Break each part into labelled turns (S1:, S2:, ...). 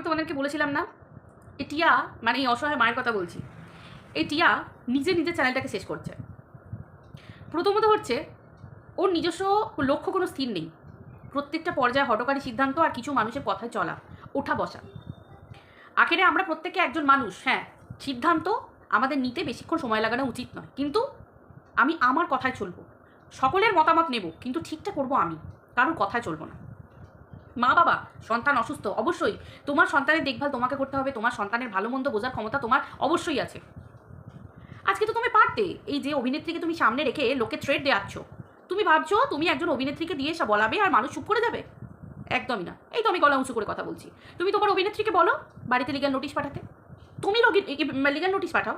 S1: আমি তোমাদেরকে বলেছিলাম না এই টিয়া মানে এই অসহায় মায়ের কথা বলছি এই টিয়া নিজে নিজে চ্যানেলটাকে শেষ করছে। প্রথমত হচ্ছে, ওর নিজস্ব লক্ষ্য কোনো স্থির নেই। প্রত্যেকটা পর্যায়ে হটকারী সিদ্ধান্ত আর কিছু মানুষের কথায় চলা, ওঠা বসা। আখেরে আমরা প্রত্যেকে একজন মানুষ হ্যাঁ সিদ্ধান্ত আমাদের নিতে বেশিক্ষণ সময় লাগানো উচিত নয়, কিন্তু আমি আমার কথায় চলবো। সকলের মতামত নেব, কিন্তু ঠিকটা করব আমি, কারোর কথায় চলবো না। মা বাবা, সন্তান অসুস্থ, অবশ্যই। তোমার সন্তানের দেখভাল তোমাকে করতে হবে, তোমার সন্তানের ভালো মন্দ বোঝার ক্ষমতা তোমার অবশ্যই আছে। আজকে তো তুমি পারতে, এই যে অভিনেত্রীকে তুমি সামনে রেখে লোকে থ্রেড দেওয়াচ্ছ তুমি ভাবছ তুমি একজন অভিনেত্রীকে দিয়ে সব বলাবে আর মানুষ চুপ করে যাবে? একদমই না। এই তো আমি গলা উঁচু করে কথা বলছি। তুমি তোমার অভিনেত্রীকে বলো বাড়িতে লিগাল নোটিশ পাঠাতে। তুমি লিগাল নোটিশ পাঠাও।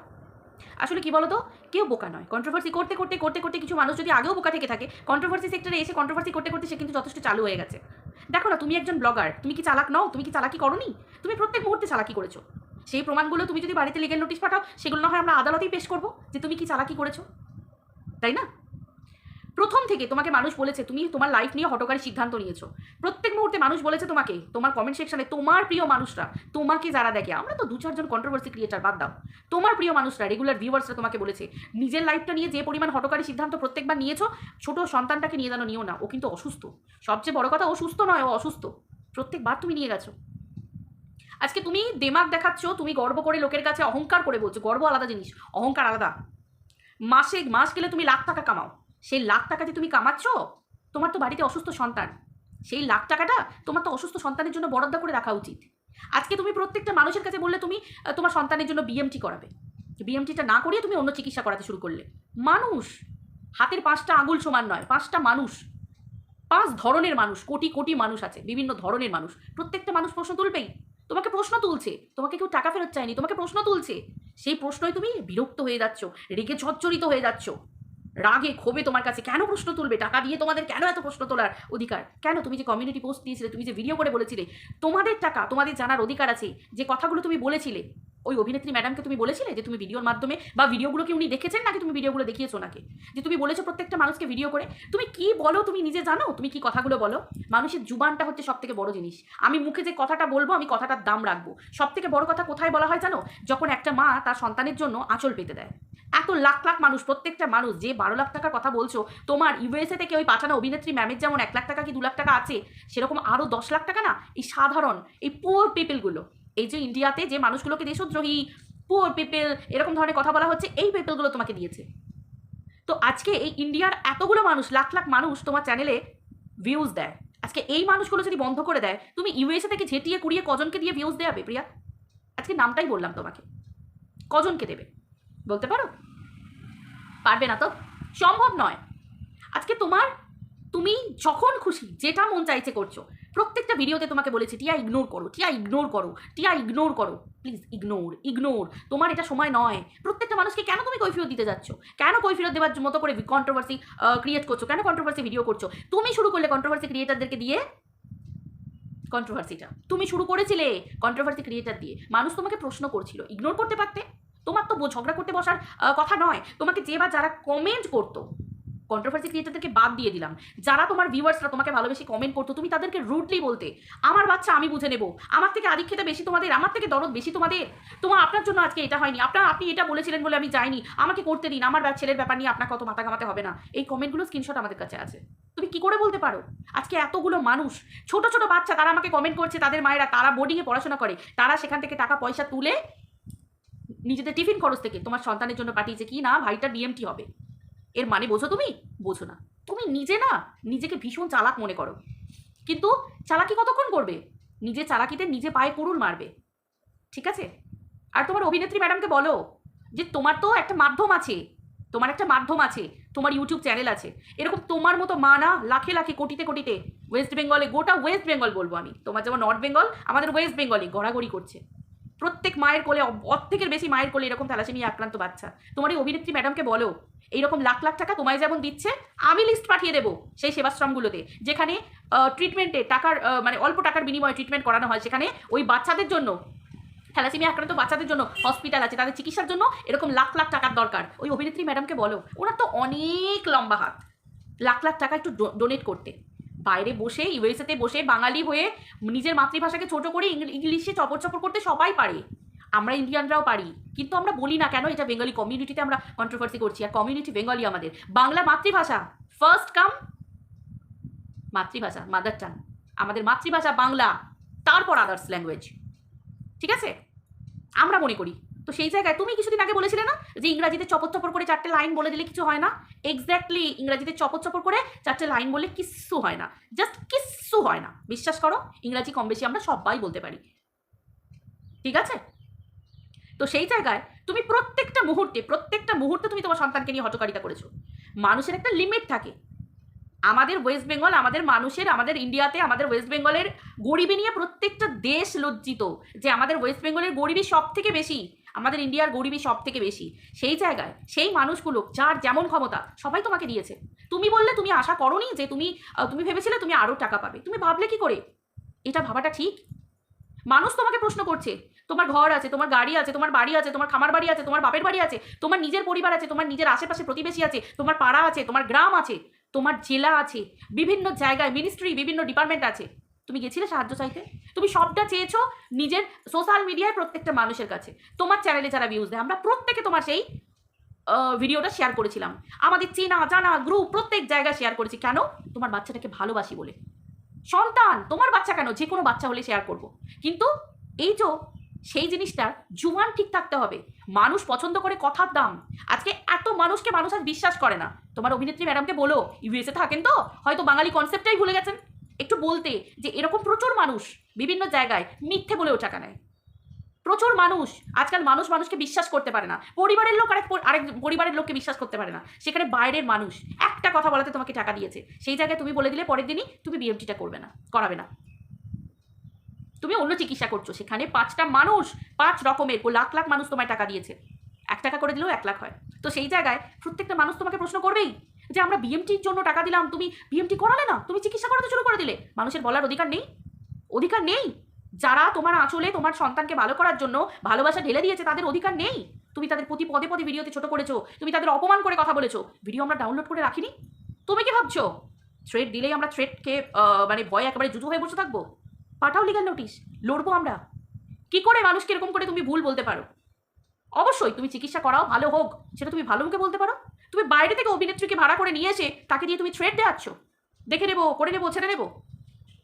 S1: আসলে কি বলো তো কেউ বোকা নয়। কন্ট্রোভার্সি করতে করতে করতে করতে কিছু মানুষ যদি আগেও বোকা থেকে থাকে কন্ট্রোভার্সি সেক্টরে এসে কন্ট্রোভার্সি করতে করতে সে কিন্তু যথেষ্ট চালু হয়ে গেছে। দেখো না, তুমি একজন ব্লগার তুমি কি চালাক নও? তুমি কি চালাকি করনি? তুমি প্রত্যেক মুহূর্তে চালাকি করেছ। সেই প্রমাণগুলো তুমি যদি বাড়িতে লিগেল নোটিশ পাঠাও, সেগুলো না হয় আমরা আদালতেই পেশ করব যে তুমি কি চালাকি করেছ। তাই না? প্রথম থেকে তোমাকে মানুষ বলেছে, তুমি তোমার লাইফ নিয়ে হটকারী সিদ্ধান্ত নিয়েছো। প্রত্যেক মুহূর্তে মানুষ বলেছে তোমাকে, তোমার কমেন্ট সেকশনে তোমার প্রিয় মানুষরা, তোমাকে যারা দেখে, আমরা তো দু চারজন কন্ট্রোভার্সি ক্রিয়েটার বাদ দাও। তোমার প্রিয় মানুষরা রেগুলার ভিউয়ার্সরা তোমাকে বলেছে, নিজের লাইফটা নিয়ে যে পরিমাণ হটকারী সিদ্ধান্ত প্রত্যেকবার নিয়েছো, ছোট সন্তানটাকে নিয়ে যেন নিও না, ও কিন্তু অসুস্থ। সবচেয়ে বড় কথা, ও সুস্থ নয়, ও অসুস্থ। প্রত্যেকবার তুমি নিয়ে গেছো। আজকে তুমি দেমাগ দেখাচ্ছ, তুমি গর্ব করে লোকের কাছে অহংকার করে বলছো, গর্ব আলাদা জিনিস, অহংকার আলাদা। মাসে, মাস গেলে তুমি লাখ টাকা কামাও। সেই লাখ টাকা যে তুমি কামাচ্ছ, তোমার তো বাড়িতে অসুস্থ সন্তান। সেই লাখ টাকাটা তোমার তো অসুস্থ সন্তানের জন্য বরাদ্দ করে রাখা উচিত। আজকে তুমি প্রত্যেকটা মানুষের কাছে বললে তুমি তোমার সন্তানের জন্য বিএমটি করাবে। বিএমটিটা না করিয়ে তুমি অন্য চিকিৎসা করাতে শুরু করলে। মানুষ, হাতের পাঁচটা আঙুল সমান নয়, পাঁচটা মানুষ, পাঁচ ধরনের মানুষ, কোটি কোটি মানুষ আছে, বিভিন্ন ধরনের মানুষ। প্রত্যেকটা মানুষ প্রশ্ন তুলবেই। তোমাকে প্রশ্ন তুলছে, তোমাকে কেউ টাকা ফেরত চায়নি, তোমাকে প্রশ্ন তুলছে। সেই প্রশ্নই তুমি বিরক্ত হয়ে যাচ্ছ, রেগে ঝরঝরিত হয়ে যাচ্ছ। রাগে ক্ষোভে তোমার কাছে কেন প্রশ্ন তুলবে? টাকা দিয়ে তোমাদের কেন এত প্রশ্ন তোলার অধিকার? কেন তুমি যে কমিউনিটি পোস্ট দিয়েছিলে, তুমি যে ভিডিও করে বলেছিলে, তোমাদের টাকা, তোমাদের জানার অধিকার আছে, যে কথাগুলো তুমি বলেছিলে, ওই অভিনেত্রী ম্যাডামকে তুমি বলেছিলে যে তুমি ভিডিওর মাধ্যমে বা ভিডিওগুলো কি উনি দেখেছেন নাকি তুমি ভিডিওগুলো দেখিয়েছো নাকি যে তুমি বলেছ প্রত্যেকটা মানুষকে ভিডিও করে, তুমি কি বলো তুমি নিজে জানো? তুমি কি কথাগুলো বলো? মানুষের জুবানটা হচ্ছে সব থেকে বড় জিনিস। আমি মুখে যে কথাটা বলব, আমি কথাটার দাম রাখব। সব থেকে বড় কথা কোথায় বলা হয় জানো? যখন একটা মা তার সন্তানের জন্য আঁচল পেতে দেয়। এত লাখ লাখ মানুষ, প্রত্যেকটা মানুষ যে বারো লাখ টাকার কথা বলছো, তোমার ইউএসএ থেকে ওই পাঠানো অভিনেত্রী ম্যামের যেমন এক লাখ টাকা কি দু লাখ টাকা আছে, সেরকম আরও দশ লাখ টাকা না? এই সাধারণ, এই পোর পিপলগুলো এই যে ইন্ডিয়াতে যে মানুষগুলোকে দেশদ্রোহী পোর পিপল এরকম ধরনের কথা বলা হচ্ছে, এই পিপলগুলো তোমাকে দিয়েছে। তো আজকে এই ইন্ডিয়ার এতগুলো মানুষ, লাখ লাখ মানুষ তোমার চ্যানেলে ভিউজ দেয়। আজকে এই মানুষগুলো যদি বন্ধ করে দেয়, তুমি ইউএসএ থেকে ঝেঁটিয়ে কুড়িয়ে কজনকে দিয়ে ভিউজ দেয়াবে, প্রিয়া? আজকে নামটাই বললাম তোমাকে। কজনকে দেবে? বলতে পারো? পারবে না তো? সম্ভব নয়। আজকে তোমার, তুমি যখন খুশি যেটা মন চাইছে করছ, প্রত্যেকটা ভিডিওতে তোমাকে বলেছি, টিয়া ইগনোর করো, টিয়া ইগনোর করো, টিয়া ইগনোর করো। প্লিজ ইগনোর ইগনোর তোমার এটা সময় নয়। প্রত্যেকটা মানুষকে কেন তুমি কৈফিয়ত দিতে যাচ্ছ? কেন কৈফিয়ত দেওয়ার মতো করে কন্ট্রোভার্সি ক্রিয়েট করছ? কেন কন্ট্রোভার্সি ভিডিও করছ? তুমি শুরু করলে কন্ট্রোভার্সি ক্রিয়েটারদেরকে দিয়ে কন্ট্রোভার্সিটা তুমি শুরু করেছিলে কন্ট্রোভার্সি ক্রিয়েটার দিয়ে। মানুষ তোমাকে প্রশ্ন করছিল ইগনোর করতে পারতে? তোমার তো ঝগড়া করতে বসার কথা নয়। তোমাকে যে বা যারা কমেন্ট করতো কন্ট্রোভার্সি ক্রিয়েটারদেরকে বাদ দিয়ে দিলাম। যারা তোমার ভিউয়ার্সরা তোমাকে ভালোবেসে কমেন্ট করতো, তুমি তাদেরকে রুডলি বলতে, আমার বাচ্চা, আমি বুঝে নেব। আমার থেকে আদিক খেতে বেশি তোমাদের, আমার থেকে দরদ বেশি তোমাদের। তোমার, আপনার জন্য আজকে এটা হয়নি। আপনার, আপনি এটা বলেছিলেন বলে আমি যাইনি। আমাকে করতে দিন। আমার ছেলের ব্যাপার নিয়ে আপনার কত মাথা ঘামাতে হবে না। এই কমেন্টগুলো স্ক্রিনশট আমাদের কাছে আছে। তুমি কি করে বলতে পারো? আজকে এতগুলো মানুষ, ছোট ছোট বাচ্চা, তারা আমাকে কমেন্ট করছে, তাদের মায়েরা, তারা বোর্ডিংয়ে পড়াশোনা করে। তারা সেখান থেকে টাকা পয়সা তুলে নিজেদের টিফিন খরচ থেকে তোমার সন্তানের জন্য পাঠিয়েছে কি না, ভাইটা ডিএমটি হবে। এর মানে বোঝো তুমি? বোঝো না। তুমি নিজে না, নিজেকে ভীষণ চালাক মনে করো। কিন্তু চালাকি কতক্ষণ করবে? নিজে চালাকিতে নিজে পায়ে কুড়ুল মারবে। ঠিক আছে? আর তোমার অভিনেত্রী ম্যাডামকে বলো যে তোমার তো একটা মাধ্যম আছে, তোমার একটা মাধ্যম আছে, তোমার ইউটিউব চ্যানেল আছে। এরকম তোমার মতো মা না, লাখে লাখে, কোটিতে কোটিতে, ওয়েস্ট বেঙ্গলে, গোটা ওয়েস্ট বেঙ্গল বলব আমি। তোমার যেমন নর্থ বেঙ্গল, আমাদের ওয়েস্ট বেঙ্গলে গড়াগড়ি করছে। প্রত্যেক মায়ের কোলে, অর্ধেকের বেশি মায়ের কোলে এরকম থ্যালাসেমিয়া আক্রান্ত বাচ্চা। তোমার এই অভিনেত্রী ম্যাডামকে বলো, এইরকম লাখ লাখ টাকা তোমায় যেমন দিচ্ছে, আমি লিস্ট পাঠিয়ে দেবো সেই সেবাশ্রমগুলোতে, যেখানে ট্রিটমেন্টে টাকার মানে অল্প টাকার বিনিময়ে ট্রিটমেন্ট করানো হয়। সেখানে ওই বাচ্চাদের জন্য, থ্যালাসেমিয়া আক্রান্ত বাচ্চাদের জন্য হসপিটাল আছে, তাদের চিকিৎসার জন্য এরকম লাখ লাখ টাকার দরকার। ওই অভিনেত্রী ম্যাডামকে বলো, ওনার তো অনেক লম্বা হাত। লাখ লাখ টাকা একটু ডোনেট করতে। বাইরে বসে, ইউএসএতে বসে, বাঙালি হয়ে নিজের মাতৃভাষাকে ছোট করে ইংল- ইংলিশে চপর চপর করতে সবাই পারে। আমরা ইন্ডিয়ানরাও পারি। কিন্তু আমরা বলি না কেন এটা বেঙ্গলি কমিউনিটিতে আমরা কন্ট্রোভার্সি করছি। আর কমিউনিটি বেঙ্গলি আমাদের। বাংলা মাতৃভাষা ফার্স্ট কাম মাতৃভাষা মাদার টাং আমাদের মাতৃভাষা বাংলা, তারপর আদার্স ল্যাঙ্গুয়েজ ঠিক আছে? আমরা মনে করি। তো সেই জায়গায় তুমি কিছুদিন আগে বলেছিলে না যে ইংরাজিতে চপর চপর করে চারটে লাইন বলে দিলে কিছু হয় না? এক্স্যাক্টলি ইংরাজিতে চপর চপর করে চারটে লাইন বললে কিচ্ছু হয় না। জাস্ট কিচ্ছু হয় না। বিশ্বাস করো, ইংরাজি কম বেশি আমরা সবাই বলতে পারি। ঠিক আছে? তো সেই জায়গায় তুমি প্রত্যেকটা মুহূর্তে প্রত্যেকটা মুহূর্তে তুমি তোমার সন্তানকে নিয়ে হটকারিতা করেছ। মানুষের একটা লিমিট থাকে। আমাদের ওয়েস্ট বেঙ্গল আমাদের মানুষের, আমাদের ইন্ডিয়াতে আমাদের ওয়েস্ট বেঙ্গলের গরিবী নিয়ে প্রত্যেকটা দেশ লজ্জিত যে আমাদের ওয়েস্ট বেঙ্গলের গরিবী সব থেকে বেশি। আমাদের ইন্ডিয়ার গরিবই সব থেকে বেশি। সেই জায়গায়, সেই মানুষগুলো যার যেমন ক্ষমতা, সবাই তোমাকে দিয়েছে। তুমি বললে তুমি আশা করনি যে তুমি তুমি ভেবেছিলে তুমি আরও টাকা পাবে। তুমি ভাবলে কি করে? এটা ভাবাটা ঠিক? মানুষ তোমাকে প্রশ্ন করছে, তোমার ঘর আছে, তোমার গাড়ি আছে, তোমার বাড়ি আছে, তোমার খামার বাড়ি আছে, তোমার বাপের বাড়ি আছে, তোমার নিজের পরিবার আছে, তোমার নিজের আশেপাশে প্রতিবেশী আছে, তোমার পাড়া আছে, তোমার গ্রাম আছে, তোমার জেলা আছে, বিভিন্ন জায়গায় মিনিস্ট্রি বিভিন্ন ডিপার্টমেন্ট আছে। তুমি গেছিলে সাহায্য চাইতে? তুমি সবটা চেয়েছো নিজের সোশ্যাল মিডিয়ায় প্রত্যেকটা মানুষের কাছে। তোমার চ্যানেলে যারা ভিউজ দেয়, আমরা প্রত্যেকে তোমার সেই ভিডিওটা শেয়ার করেছিলাম। আমাদের চেনা, জানা গ্রুপ প্রত্যেক জায়গায় শেয়ার করেছি। কেন? তোমার বাচ্চাটাকে ভালোবাসি বলে। সন্তান, তোমার বাচ্চা কেন? যে কোনো বাচ্চা হলে শেয়ার করব। কিন্তু এই যে সেই জিনিসটার জুয়ান ঠিক থাকতে হবে। মানুষ পছন্দ করে কথার দাম। আজকে এত মানুষকে মানুষ আজ বিশ্বাস করে না। তোমার অভিনেত্রী ম্যাডামকে বলো, ইউএসএ থাকেন তো? হয়তো বাঙালি কনসেপ্টটাই ভুলে গেছেন। একটু বলতে যে এরকম প্রচুর মানুষ বিভিন্ন জায়গায় মিথ্যে বলেও টাকা নেয়। প্রচুর মানুষ, আজকাল মানুষ মানুষকে বিশ্বাস করতে পারে না। পরিবারের লোক আরেক আরেক পরিবারের লোককে বিশ্বাস করতে পারে না। সেখানে বাইরের মানুষ একটা কথা বলাতে তোমাকে টাকা দিয়েছে। সেই জায়গায় তুমি বলে দিলে পরের দিনই তুমি বিএমটিটা করবে না, করাবে না। তুমি অন্য চিকিৎসা করছ, সেখানে পাঁচটা মানুষ, পাঁচ রকমের লাখ লাখ মানুষ তোমায় টাকা দিয়েছে। এক টাকা করে দিলেও এক লাখ হয়। তো সেই জায়গায় প্রত্যেকটা মানুষ তোমাকে প্রশ্ন করবেই। যে আমরা বিএমটির জন্য টাকা দিলাম, তুমি বিএমটি করালে না, তুমি চিকিৎসা করাতে শুরু করে দিলে। মানুষের বলার অধিকার নেই অধিকার নেই। যারা তোমার আঁচলে তোমার সন্তানকে ভালো করার জন্য ভালোবাসা ঢেলে দিয়েছে, তাদের অধিকার নেই। তুমি তাদের প্রতি পদে পদে ভিডিওতে ছোট করেছ, তুমি তাদের অপমান করে কথা বলেছ। ভিডিও আমরা ডাউনলোড করে রাখিনি। তুমি কি ভাবছ? থ্রেড দিলেই আমরা থ্রেডকে মানে ভয় একেবারে জুজু হয়ে বসে থাকব? পাঠাও লিগাল নোটিশ লড়বো আমরা। কি করে মানুষকে এরকম করে তুমি ভুল বলতে পারো? অবশ্যই তুমি চিকিৎসা করাও, ভালো হোক, সেটা তুমি ভালো মুখে বলতে পারো। তুমি বাইরে থেকে অভিনেত্রীকে ভাড়া করে নিয়ে এসে তাকে দিয়ে তুমি থ্রেড দেওয়াচ্ছ দেখে নেব, করে নেব, ছেড়ে নেব।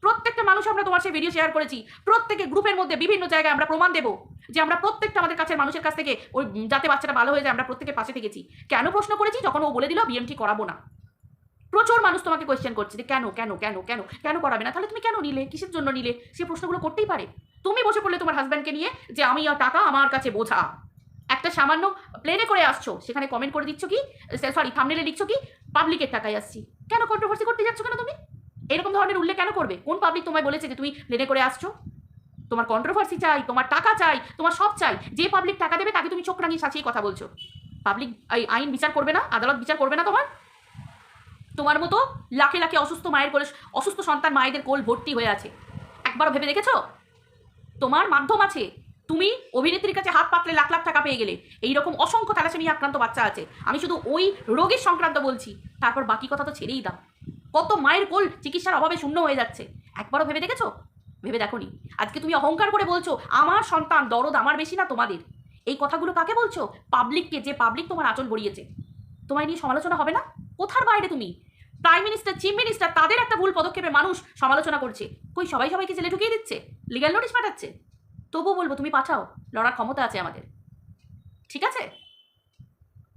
S1: প্রত্যেকটা মানুষ আমরা তোমার সেই ভিডিও শেয়ার করেছি। প্রত্যেকে গ্রুপের মধ্যে বিভিন্ন জায়গায় আমরা প্রমাণ দেবো যে আমরা প্রত্যেকটা আমাদের কাছের মানুষের কাছ থেকে ওই যাতে বাচ্চাটা ভালো হয়ে যায় আমরা প্রত্যেকের পাশে থেকেছি। কেন প্রশ্ন করেছি? যখন ও বলে দিল বিএমটি করাবো না। প্রচুর মানুষ তোমাকে কোয়েশ্চেন করছে যে কেন কেন কেন কেন কেন করাবে না? তাহলে তুমি কেন নিলে? কিসের জন্য নিলে? সে প্রশ্নগুলো করতেই পারে। তুমি বসে পড়লে তোমার হাজব্যান্ডকে নিয়ে যে আমি টাকা আমার কাছে বোঝা। একটা সামান্য প্লেনে করে আসছো। সেখানে কমেন্ট করে দিচ্ছ কি? সরি থামনেলে লিখছো কি? পাবলিকের টাকায় আসছি। কেন কন্ট্রোভার্সি করতে যাচ্ছ কেন তুমি? এরকম ধরনের উল্লেখ কেন করবে? কোন পাবলিক তোমায় বলেছে যে তুমি প্লেনে করে আসছো? তোমার কন্ট্রোভার্সি চাই, তোমার টাকা চাই, তোমার সব চাই। যে পাবলিক টাকা দেবে তাকে তুমি চোখ রাঙিয়ে সাঁচিয়ে কথা বলছো। পাবলিক আইন বিচার করবে না, আদালত বিচার করবে না তোমার? তোমার মতো লাখে লাখে অসুস্থ মায়ের কোলে অসুস্থ সন্তান মায়েদের কোল ভর্তি হয়ে আছে। একবার ভেবে দেখেছ? তোমার মাধ্যম আছে। তুমি অভিনেত্রীর কাছে হাত পাতলে লাখ লাখ টাকা পেয়ে গেলে। এইরকম অসংখ্য থ্যালাসেমিয়া আক্রান্ত বাচ্চা আছে। আমি শুধু ওই রোগের সংক্রান্ত বলছি। তারপর বাকি কথা তো ছেড়েই দাও। কত মায়ের কোল চিকিৎসার অভাবে শূন্য হয়ে যাচ্ছে। একবারও ভেবে দেখেছ? ভেবে দেখোনি। আজকে তুমি অহংকার করে বলছো, আমার সন্তান, দরদ আমার বেশি না তোমাদের। এই কথাগুলো কাকে বলছো? পাবলিককে, যে পাবলিক তোমার আঁচল গড়িয়েছে। তোমায় নিয়ে সমালোচনা হবে না? কোথার বাইরে তুমি? প্রাইম মিনিস্টার, চিফ মিনিস্টার, তাদের একটা ভুল পদক্ষেপে মানুষ সমালোচনা করছে। কই সবাই সবাইকে জেলে ঢুকিয়ে দিচ্ছে? লিগ্যাল নোটিশ পাঠাচ্ছে? তবুও বলব, তুমি পাঠাও, লড়ার ক্ষমতা আছে আমাদের। ঠিক আছে?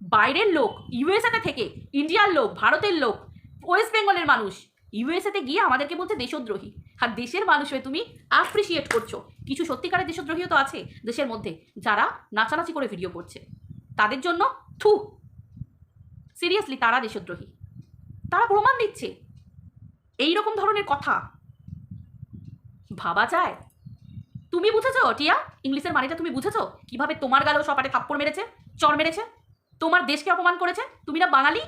S1: বাইরের লোক ইউএসএতে থেকে, ইন্ডিয়ার লোক, ভারতের লোক, ওয়েস্ট বেঙ্গলের মানুষ ইউএসএতে গিয়ে আমাদেরকে বলছে দেশদ্রোহী। আর দেশের মানুষ হয়ে তুমি অ্যাপ্রিসিয়েট করছ। কিছু সত্যিকারের দেশদ্রোহীও তো আছে দেশের মধ্যে, যারা নাচানাচি করে ভিডিও করছে। তাদের জন্য, থু! সিরিয়াসলি তারা দেশদ্রোহী। তারা প্রমাণ দিচ্ছে। এই রকম ধরনের কথা। ভাবা যায়? তুমি বুঝেছ, টিয়া? ইংলিশের মানেটা তুমি বুঝেছ? কীভাবে তোমার গালেও সপাটে থাপ্পড় মেরেছে চর মেরেছে? তোমার দেশকে অপমান করেছে? তুমি না বাঙালি?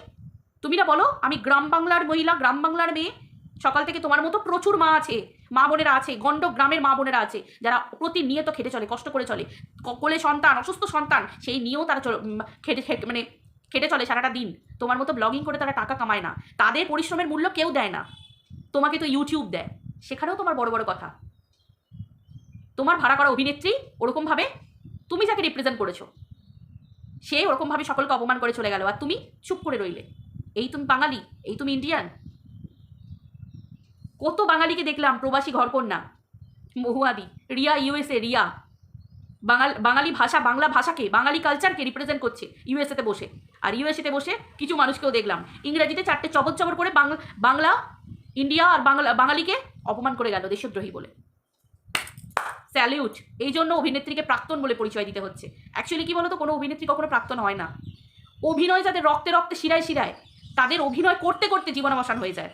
S1: তুমি না বলো, আমি গ্রাম বাংলার মহিলা, গ্রাম বাংলার মেয়ে? সকাল থেকে তোমার মতো প্রচুর মা আছে, মা বোনেরা আছে গণ্ড গ্রামের মা বোনেরা আছে, যারা প্রতিনিয়ত খেটে চলে, কষ্ট করে চলে। কোলে সন্তান, অসুস্থ সন্তান, সেই নিয়েও তারা খেটে খেটে মানে খেটে চলে সারাটা দিন। তোমার মতো ব্লগিং করে তারা টাকা কামায় না। তাদের পরিশ্রমের মূল্য কেউ দেয় না। তোমাকে তো ইউটিউব দেয়। সেখানেও তোমার বড় বড় কথা। তোমার ভাড়া করা অভিনেত্রী ওরকমভাবে তুমি যাকে রিপ্রেজেন্ট করেছ, সে ওরকমভাবে সকলকে অপমান করে চলে গেল। আর তুমি চুপ করে রইলে। এই তুমি বাঙালি, এই তুমি ইন্ডিয়ান কত বাঙালিকে দেখলাম, প্রবাসী ঘরকন্যা, মহুয়াদি, রিয়া ইউএসএ রিয়া। বাঙাল, বাঙালি ভাষা, বাংলা ভাষাকে, বাঙালি কালচারকে রিপ্রেজেন্ট করছে ইউএসএতে বসে। আর ইউএসএতে বসে কিছু মানুষকেও দেখলাম। ইংরেজিতে চারটে চবর চবর করে বাংলা বাংলা ইন্ডিয়া আর বাংলা, বাঙালিকে অপমান করে গেল দেশদ্রোহী বলে। স্যালিউট, এই জন্য অভিনেত্রীকে প্রাক্তন বলে পরিচয় দিতে হচ্ছে। অ্যাকচুয়ালি কি বলতো? কোনো অভিনেত্রী কখনো প্রাক্তন হয় না। অভিনয় যাদের রক্তে রক্তে শিরায় শিরায়, তাদের অভিনয় করতে করতে জীবনাবসান হয়ে যায়।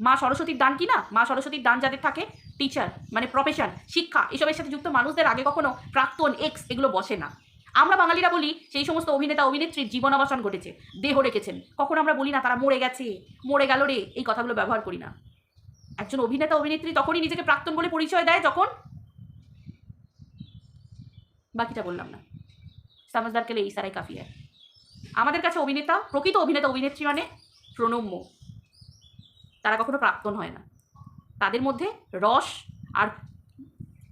S1: মা সরস্বতীর দান কি না? মা সরস্বতীর দান যাদের থাকে টিচার মানে প্রফেশন শিক্ষা, এসবের সাথে যুক্ত মানুষদের আগে কখনো প্রাক্তন এক্স এগুলো বসে না। আমরা বাঙালিরা বলি, সেই সমস্ত অভিনেতা, অভিনেত্রীর জীবনাবসান ঘটেছে। দেহ রেখেছেন। কখনো আমরা বলি না, তারা মরে গেছে, মরে গেল রে। এই কথাগুলো ব্যবহার করি না। একজন অভিনেতা, অভিনেত্রী তখনই নিজেকে প্রাক্তন বলে পরিচয় দেয় যখন বাকিটা বললাম না। সমাজদার কেলে এই সারাই কাফি হয়। আমাদের কাছে অভিনেতা, প্রকৃত অভিনেতা অভিনেত্রী মানে প্রণম্য তারা কখনো প্রাক্তন হয় না। তাদের মধ্যে রস আর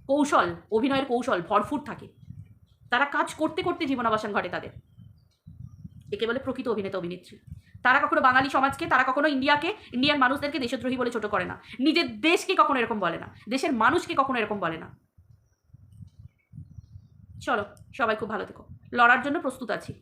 S1: কৌশল, অভিনয়ের কৌশল ভরপুর থাকে। তারা কাজ করতে করতে জীবনাবসান ঘটে তাদের। একে বলে প্রকৃত অভিনেতা অভিনেত্রী। তারা কখনো বাঙালি সমাজকে, তারা কখনো ইন্ডিয়াকে, ইন্ডিয়ান মানুষদেরকে দেশদ্রোহী বলে ছোট করে না। নিজের দেশকে কখনো এরকম বলে না। দেশের মানুষকে কখনো এরকম বলে না। চলো, সবাই খুব ভালো থেকো। লড়ার জন্য প্রস্তুত আছি।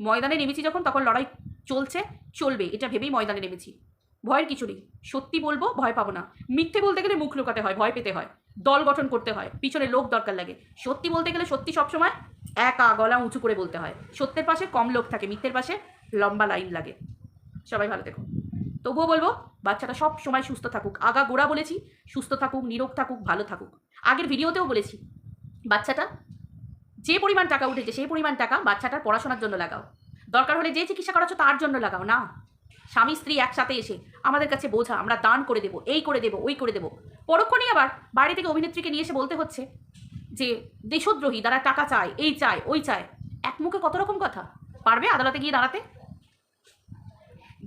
S1: ময়দানে নেমেছি যখন, তখন লড়াই চলছে, চলবে, এটা ভেবেই ময়দানে নেমেছি। ভয়ের কিছু নেই। সত্যি বলব, ভয় পাবো না। মিথ্যে বলতে গেলে মুখ লুকাতে হয়, ভয় পেতে হয়। দল গঠন করতে হয়, পিছনে লোক দরকার লাগে। সত্যি বলতে গেলে সত্যি সবসময় একা গলা উঁচু করে বলতে হয়। সত্যের পাশে কম লোক থাকে, মিথ্যের পাশে লম্বা লাইন লাগে। সবাই ভালো দেখো তবুও বলব, বাচ্চাটা সব সময় সুস্থ থাকুক। আগা গোড়া বলেছি, সুস্থ থাকুক, নিরোগ থাকুক, ভালো থাকুক। আগের ভিডিওতেও বলেছি, বাচ্চাটা যে পরিমাণ টাকা উঠেছে, সেই পরিমাণ টাকা বাচ্চাটার পড়াশোনার জন্য লাগাও। দরকার হলে যে চিকিৎসা করাচ্ছ তার জন্য লাগাও। না, স্বামী স্ত্রী একসাথে এসে আমাদের কাছে বোঝা, আমরা দান করে দেবো, এই করে দেবো, ওই করে দেবো। পরক্ষণেই আবার বাইরে থেকে অভিনেত্রীকে নিয়ে এসে বলতে হচ্ছে যে, দেশদ্রোহী তারা টাকা চায়, এই চায়, ওই চায়, এক মুখে কত রকম কথা? পারবে আদালতে গিয়ে দাঁড়াতে?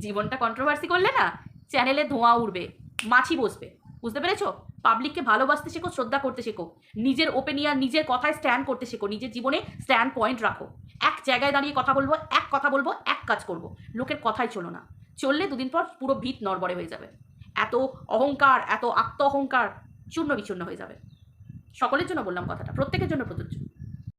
S1: জীবনটা কন্ট্রোভার্সি করলে না চ্যানেলে ধোঁয়া উড়বে, মাছি বসবে। বুঝতে পেরেছ? পাবলিককে ভালোবাসতে শেখো, শ্রদ্ধা করতে শেখো। নিজের ওপেনিয়ন নিজের কথায় স্ট্যান্ড করতে শেখো, নিজের জীবনে স্ট্যান্ড পয়েন্ট রাখো। এক জায়গায় দাঁড়িয়ে কথা বলব, এক কথা বলব, এক কাজ করব। লোকের কথাই চলো না। চললে দুদিন পর পুরো ভিত নড়বড়ে হয়ে যাবে। এত অহংকার, এত আত্ম অহংকার চূর্ণ বিচূর্ণ হয়ে যাবে। সকলের জন্য বললাম কথাটা, প্রত্যেকের জন্য প্রযোজ্য।